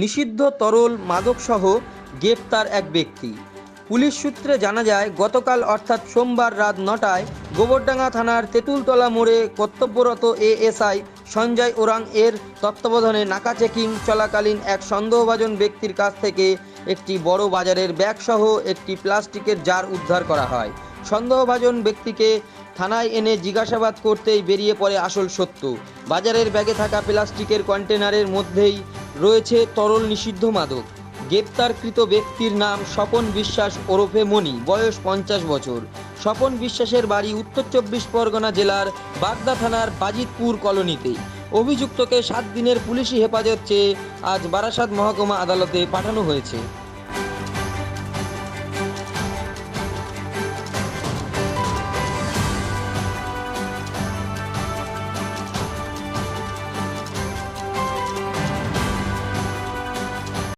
নিষিদ্ধ তরল মাদকসহ গ্রেপ্তার এক ব্যক্তি। পুলিশ সূত্রে জানা যায়, গতকাল অর্থাৎ সোমবার রাত নটায় গোবরডাঙ্গা থানার তেঁতুলতলা মোড়ে কর্তব্যরত এএসআই সঞ্জয় ওরাং এর তত্ত্বাবধানে নাকা চেকিং চলাকালীন এক সন্দেহভাজন ব্যক্তির কাছ থেকে একটি বড় বাজারের ব্যাগসহ একটি প্লাস্টিকের জার উদ্ধার করা হয়। সন্দেহভাজন ব্যক্তিকে থানায় এনে জিজ্ঞাসাবাদ করতেই বেরিয়ে পড়ে আসল সত্য। বাজারের ব্যাগে থাকা প্লাস্টিকের কন্টেনারের মধ্যেই রয়েছে তরল নিষিদ্ধ মাদক। গ্রেপ্তারকৃত ব্যক্তির নাম স্বপন বিশ্বাস ওরফে মণি, বয়স পঞ্চাশ বছর। স্বপন বিশ্বাসের বাড়ি উত্তর চব্বিশ পরগনা জেলার বাগদা থানার বাজিতপুর কলোনিতে। অভিযুক্তকে সাত দিনের পুলিশি হেফাজত চেয়ে আজ বারাসাত মহকুমা আদালতে পাঠানো হয়েছে।